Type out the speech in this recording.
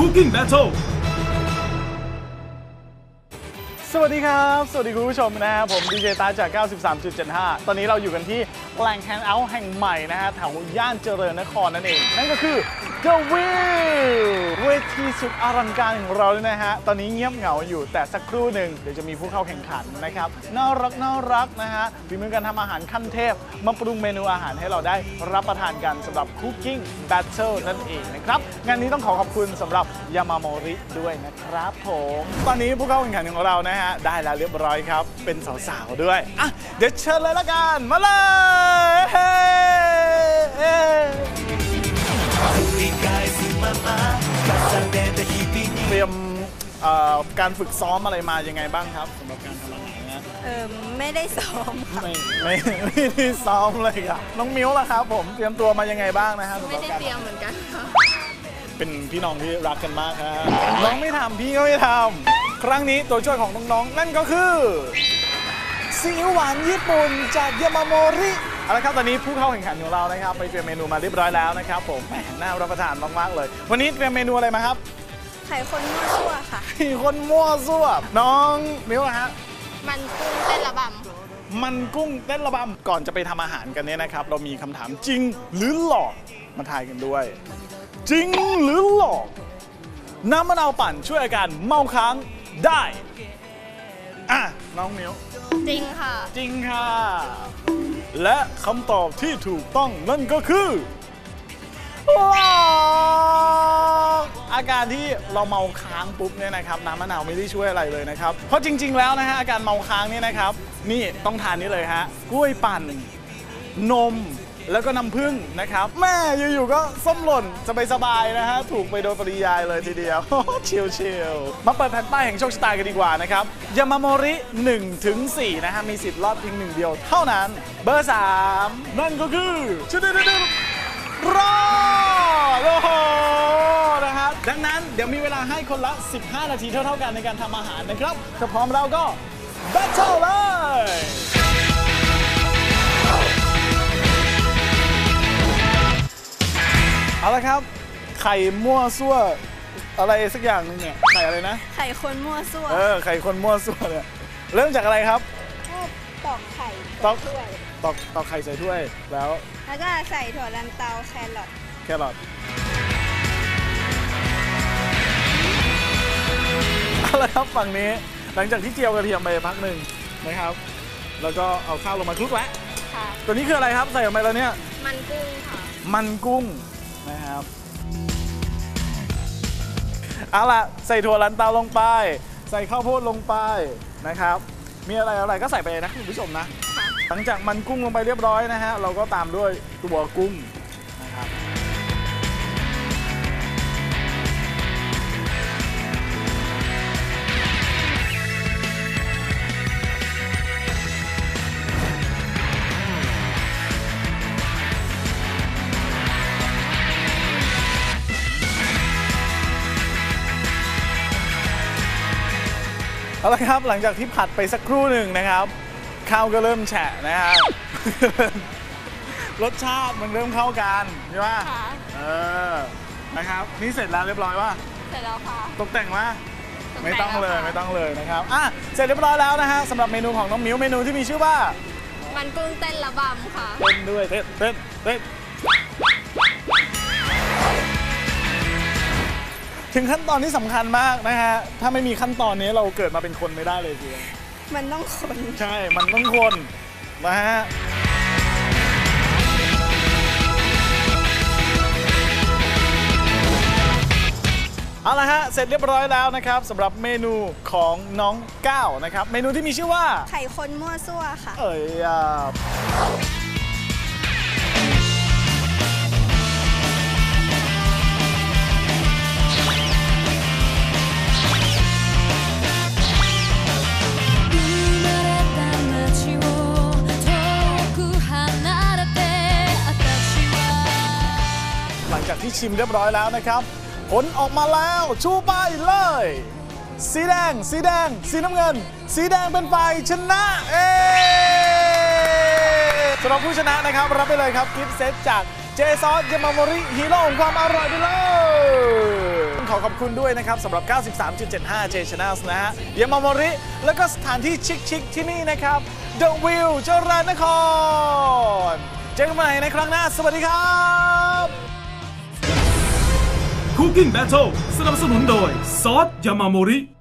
Cooking Battle สวัสดีครับ สวัสดีคุณผู้ชมนะครับผมดีเจตาจาก 93.75 ตอนนี้เราอยู่กันที่แหล่งแฮงเอาท์แห่งใหม่นะฮะแถวย่านเจริญนครนั่นเอง นั่นก็คือ The Wheel เวทีสุดอลังการของเราเลยนะฮะ ตอนนี้เงียบเหงาอยู่แต่สักครู่หนึ่งเดี๋ยวจะมีผู้เข้าแข่งขันนะครับ น่ารักน่ารักนะฮะฝีมือการทำอาหารขั้นเทพ มาปรุงเมนูอาหารให้เราได้รับประทานกันสำหรับ Cooking Battle นั่นเองนะครับ งานนี้ต้องขอขอบคุณสำหรับยามาโมริด้วยนะครับผม ตอนนี้ผู้เข้าแข่งขันของเรานะฮะได้แล้วเรียบร้อยครับ เป็นสาวๆด้วย อะ เดี๋ยวเชิญเลยละกัน มาเลย การฝึกซ้อมอะไรมายังไงบ้างครับสำหรับการทำอาหารนะเออไม่ได้ซ้อมค่ะไม่ไม่ไม่ได้ซ้อมเลยครับน้องมิ้วล่ะครับผมเตรียมตัวมายังไงบ้างนะฮะสำหไม่รับได้การเตรียมเหมือนกันค่ะเป็นพี่น้องที่รักกันมากฮะน้องไม่ทำพี่ก็ไม่ทำครั้งนี้ตัวช่วยของน้องๆนั่นก็คือซีอิ๊วหวานญี่ปุ่นจากยามาโมริเอาละครับตอนนี้ผู้เข้าแข่งขันของเรานะครับ ไปเตรียมเมนูมาเรียบร้อยแล้วนะครับผมแหมน่ารับประทานมากๆเลย วันนี้เตรียมเมนูอะไรมาครับ ไข่คนมั่วซั่วค่ะมีคนมั่วซั่ว น้องมิ้วอะฮะ มันกุ้งเต้นระบมันกุ้งเต้นระบำก่อนจะไปทำอาหารกันเนี่ยนะครับ เรามีคำถามจริงหรือหลอกมาทายกันด้วย จริงหรือหลอก น้ำมะนาวปั่นช่วยอาการเมาค้างได้ อะ น้องมิวำจริงค่ะ จริงค่ะ และคำตอบที่ถูกต้องนั่นก็คือหลอก อาการที่เราเมาค้างปุ๊บเนี่ยนะครับน้ำมะนาวไม่ได้ช่วยอะไรเลยนะครับ เพราะจริง ๆ แล้วนะฮะอาการเมาค้างเนี่ยนะครับ นี่ต้องทานนี่เลยฮะกล้วยปั่น นมแล้วก็น้ำผึ้งนะครับ แม่อยู่ๆก็ส้มหล่นสบายๆนะฮะถูกไปโดยปริยายเลยทีเดียวชิลๆมาเปิดแผ่นป้ายแห่งโชคชะตากันดีกว่านะครับยามาโมริ1ถึง4นะฮะมีสิทธิ์รอดเพียงหนึ่งเดียวเท่านั้น เบอร์ 3 นั่นก็คือชดดรอดโอ้โหนะครับ ดังนั้นเดี๋ยวมีเวลาให้คนละ 15 นาทีเท่าๆกันในการทำอาหารนะครับถ้าพร้อมแล้วก็ Battle เลยเอาละครับ ไข่มั่วซั่วอะไรสักอย่างหนึงเนี่ยไข่อะไรนะ ไข่คนมั่วซั่วเออไข่คนมั่วซั่วเนี่ยเริ่มจากอะไรครับตอกไข่ตอกด้วยตอกตอกไข่ใส่ถ้วยแล้ว แล้วก็ใส่ถั่วลันเตาแครอทแครอท เอาละครับฝั่งนี้หลังจากที่เจียวกระเทียมไปพักหนึ่งนะครับ แล้วก็เอาข้าวลงมาคลุกแล้วค่ะ ตัวนี้คืออะไรครับใส่ออกไปแล้วเนี่ย มันกุ้งค่ะ มันกุ้งนะครับเอาล่ะใส่ถั่วลันเตาลงไป ใส่ข้าวโพดลงไปนะครับ มีอะไรอะไรก็ใส่ไปเลยนะคุณผู้ชมนะ หลังจากมันกุ้งลงไปเรียบร้อยนะฮะเราก็ตามด้วยตัวกุ้ง เอาละครับหลังจากที่ผัดไปสักครู่หนึ่งนะครับข้าวก็เริ่มแฉะนะครับรสชาติมันเริ่มเข้ากันใช่ไหมค่ะเออนะครับ นี่เสร็จแล้วเรียบร้อยว่าเสร็จแล้วค่ะตกแต่งมาตกแต่งไม่ต้องเลยแล้วค่ะไม่ต้องเลยนะครับอะเสร็จเรียบร้อยแล้วนะฮะสำหรับเมนูของน้องมิวเมนูที่มีชื่อว่า มันกุ้งเต้นระบำค่ะเต้นด้วยเต้นเต้นเต้น ถึงขั้นตอนที่สำคัญมากนะฮะ ถ้าไม่มีขั้นตอนนี้เราเกิดมาเป็นคนไม่ได้เลยทีเดียวมันต้องคนใช่ มันต้องคนนะฮะ เอาละฮะ เสร็จเรียบร้อยแล้วนะครับสำหรับเมนูของน้องก้าวนะครับ เมนูที่มีชื่อว่า ไข่คนมั่วซั่วค่ะ เอ่ยอ่า จากที่ชิมเรียบร้อยแล้วนะครับ ผลออกมาแล้วชูป้ายเลย สีแดง สีแดง สีน้ำเงิน สีแดงเป็นฝ่ายชนะ เอสำหรับผู้ชนะนะครับ รับไปเลยครับกิฟต์เซตจากเจซอสยมามริฮีโร่ของความอร่อยไปเลยขอขอบคุณด้วยนะครับสำหรับ 93.75เจชแนลนะฮะเยมามอริ แล้วก็สถานที่ชิคๆที่นี่นะครับ The View จริญนคร เจอกันใหม่ในครั้งหน้า สวัสดีครับ Cooking Battle สนับสนุนโดยซอสยามาโมริ